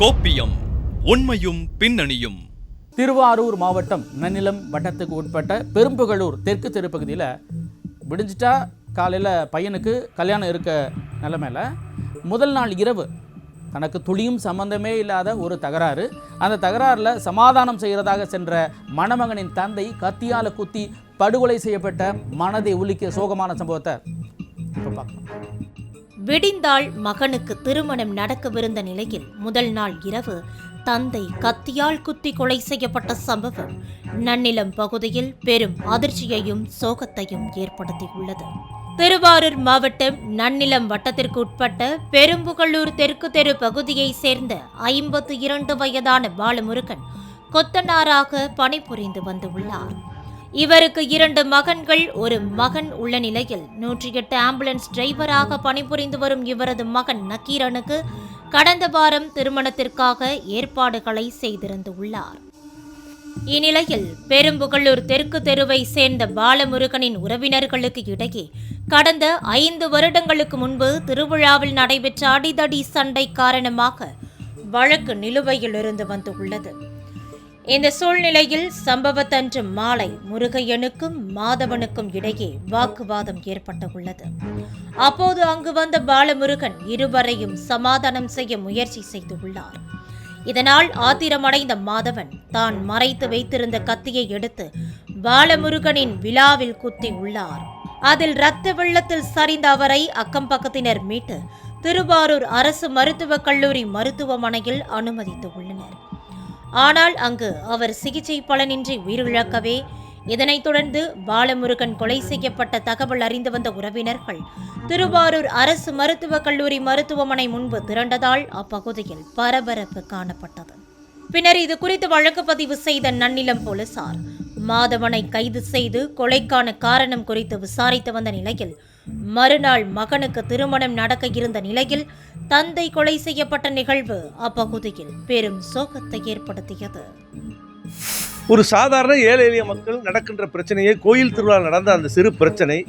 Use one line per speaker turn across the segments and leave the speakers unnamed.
கோப்பியம் உண்மையும் பின்னணியும்.
திருவாரூர் மாவட்டம் நன்னிலம் வட்டத்துக்கு உட்பட்ட பெரும்புகளூர் தெற்கு தெருப்பகுதியில் விடிஞ்சிட்டா காலையில் பையனுக்கு கல்யாணம் இருக்க நிலமையில் முதல் நாள் இரவு தனக்கு துளியும் சம்பந்தமே இல்லாத ஒரு தகராறு. அந்த தகராறில் சமாதானம் செய்கிறதாக சென்ற மணமகனின் தந்தை கத்தியால் குத்தி படுகொலை செய்யப்பட்ட மனதை உலுக்கிய சோகமான சம்பவத்தை இப்போ பார்க்கலாம்.
விடிந்தாள் மகனுக்கு திருமணம் நடக்கவிருந்த நிலையில் முதல் நாள் இரவு தந்தை கத்தியால் குத்தி கொலை செய்யப்பட்ட சம்பவம் நன்னிலம் பகுதியில் பெரும் அதிர்ச்சியையும் சோகத்தையும் ஏற்படுத்தியுள்ளது. திருவாரூர் மாவட்டம் நன்னிலம் வட்டத்திற்கு உட்பட்ட பெரும்புகள்ளூர் தெற்கு தெரு பகுதியைச் சேர்ந்த ஐம்பத்து இரண்டு வயதான பாலமுருகன் கொத்தனாராக பணிபுரிந்து வந்துள்ளார். இவருக்கு இரண்டு மகன்கள் ஒரு மகன் உள்ள நிலையில். நூற்றி எட்டு ஆம்புலன்ஸ் டிரைவராக பணிபுரிந்து வரும் இவரது மகன் நக்கீரனுக்கு கடந்த வாரம் திருமணத்திற்காக ஏற்பாடுகளை செய்திருந்துள்ளார் இந்நிலையில் பெரும்புகள்ளூர் தெற்கு தெருவை சேர்ந்த பாலமுருகனின் உறவினர்களுக்கு இடையே கடந்த ஐந்து வருடங்களுக்கு முன்பு திருவிழாவில் நடைபெற்ற அடிதடி சண்டை காரணமாக வழக்கு நிலுவையில் இருந்து வந்துள்ளது இந்த சூழ்நிலையில் சம்பவத்தன்று மாலை முருகையனுக்கும் மாதவனுக்கும் இடையே வாக்குவாதம் ஏற்பட்டுள்ளது. அப்போது அங்கு வந்த பாலமுருகன் இருவரையும் சமாதானம் செய்ய முயற்சி செய்துள்ளார் இதனால் ஆத்திரமடைந்த மாதவன் தான் மறைத்து வைத்திருந்த கத்தியை எடுத்து பாலமுருகனின் விழாவில் குத்தி உள்ளார். அதில் இரத்த வெள்ளத்தில் சரிந்த அவரை அக்கம் பக்கத்தினர் மீட்டு திருவாரூர் அரசு மருத்துவக் கல்லூரி மருத்துவமனையில் அனுமதித்து உள்ளனர். ஆனால் அங்கு அவர் சிகிச்சை பலனின்றி உயிரிழக்கவே இதனைத் தொடர்ந்து பாலமுருகன் கொலை செய்யப்பட்ட தகவல் அறிந்து வந்த உறவினர்கள் திருவாரூர் அரசு மருத்துவக் கல்லூரி மருத்துவமனை முன்பு திரண்டதால் அப்பகுதியில் பரபரப்பு காணப்பட்டது. பின்னர் இது குறித்து வழக்கு பதிவு செய்த நன்னிலம் போலீசார் மாதவனை கைது செய்து கொலைக்கான காரணம் குறித்து விசாரித்து வந்த நிலையில் மறுநாள் மகனுக்கு திருமணம் நடக்க இருந்த நிலையில் தந்தை கொலை செய்யப்பட்ட நிகழ்வு அப்பகுதியில் பெரும் சோகத்தை ஏற்படுத்தியது.
ஒரு சாதாரண ஏழை எளிய மக்கள் நடக்கின்ற பிரச்சனையை கோயில் திருவிழா நடந்த அந்த சிறு பிரச்சனை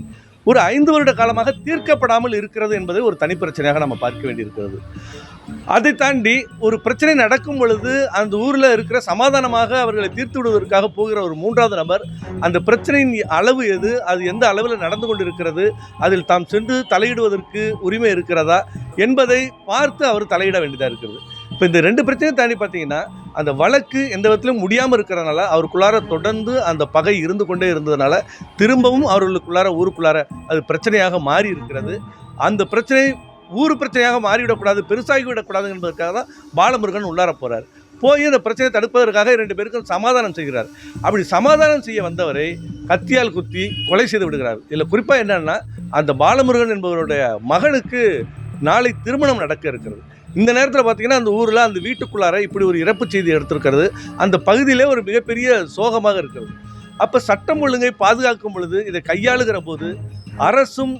ஒரு ஐந்து வருட காலமாக தீர்க்கப்படாமல் இருக்கிறது என்பதை ஒரு தனி பிரச்சனையாக நம்ம பார்க்க வேண்டியிருக்கிறது. அதை தாண்டி ஒரு பிரச்சனை நடக்கும் பொழுது அந்த ஊரில் இருக்கிற சமாதானமாக அவர்களை தீர்த்து விடுவதற்காக போகிற ஒரு மூன்றாவது நபர் அந்த பிரச்சனையின் அளவு எது அது எந்த அளவில் நடந்து கொண்டிருக்கிறது அதில் தாம் சென்று தலையிடுவதற்கு உரிமை இருக்கிறதா என்பதை பார்த்து அவர் தலையிட வேண்டியதாக இருக்கிறது. இப்போ இந்த ரெண்டு பிரச்சனையும் தாண்டி பார்த்தீங்கன்னா அந்த வழக்கு எந்த விதத்திலும் முடியாமல் இருக்கிறனால அவருக்குள்ளார தொடர்ந்து அந்த பகை இருந்து கொண்டே இருந்ததுனால திரும்பவும் அவர்களுக்குள்ளார ஊருக்குள்ளார அது பிரச்சனையாக மாறி இருக்கிறது. அந்த பிரச்சனை ஊர் பிரச்சனையாக மாறிவிடக்கூடாது பெருசாகி விடக்கூடாது என்பதற்காக தான் பாலமுருகன் உள்ளார போகிறார் போய் அந்த பிரச்சனையை தடுப்பதற்காக இரண்டு பேருக்கும் சமாதானம் செய்கிறார். அப்படி சமாதானம் செய்ய வந்தவரை கத்தியால் குத்தி கொலை செய்து விடுகிறார். இதில் குறிப்பாக என்னன்னா அந்த பாலமுருகன் என்பவருடைய மகனுக்கு நாளை திருமணம் நடக்க இருக்கிறது. இந்த நேரத்தில் பார்த்தீங்கன்னா அந்த ஊரில் அந்த வீட்டுக்குள்ளார இப்படி ஒரு இறப்பு செய்தி எடுத்திருக்கிறது. அந்த பகுதியிலே ஒரு மிகப்பெரிய சோகமாக இருக்கிறது. அப்போ சட்டம் ஒழுங்கை பாதுகாக்கும் பொழுது இதை கையாளுகிற போது அரசும்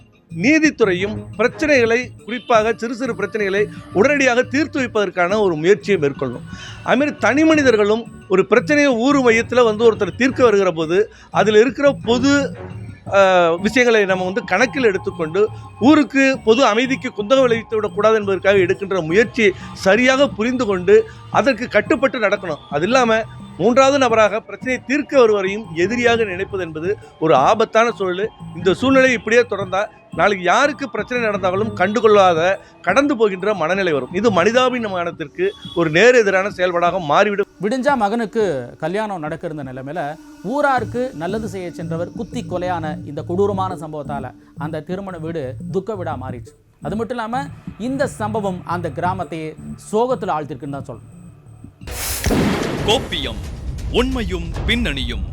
நீதித்துறையும் பிரச்சனைகளை குறிப்பாக சிறு சிறு பிரச்சனைகளை உடனடியாக தீர்த்து வைப்பதற்கான ஒரு முயற்சியை மேற்கொள்ளணும். அதுமாரி தனி மனிதர்களும் ஒரு பிரச்சனையை ஊர் மையத்தில் வந்து ஒருத்தர் தீர்க்க வருகிற போது அதில் இருக்கிற பொது விஷயங்களை நம்ம வந்து கணக்கில் எடுத்துக்கொண்டு ஊருக்கு பொது அமைதிக்கு குந்தகம் விளைவித்து விடக்கூடாது என்பதற்காக எடுக்கின்ற முயற்சி சரியாக புரிந்து கொண்டு அதற்கு கட்டுப்பட்டு நடக்கணும். அது இல்லாமல் மூன்றாவது நபராக பிரச்சனையை தீர்க்க வருவரையும் எதிரியாக நினைப்பது என்பது ஒரு ஆபத்தான சூழல். இந்த சூழ்நிலை இப்படியே தொடர்ந்தால் நாளைக்கு யாருக்கு பிரச்சனை நடந்தாலும் கண்டுகொள்ளாத கடந்து போகின்ற மனநிலை வரும். இது மனிதாபிமானத்திற்கு ஒரு நேர் எதிரான செயல்பாடாக மாறிவிடும்.
விடிஞ்சா மகனுக்கு கல்யாணம் நடக்க இருந்த நிலைமையில ஊராருக்கு நல்லது செய்ய சென்றவர் குத்தி கொலையான இந்த கொடூரமான சம்பவத்தால் அந்த திருமண வீடு துக்க வீடா மாறிடுச்சு. அது மட்டும் இல்லாமல் இந்த சம்பவம் அந்த கிராமத்தையே சோகத்தில் ஆழ்த்திருக்குன்னு தான் சொல்லணும்.
கோப்பியம் உண்மையும் பின்னணியும்.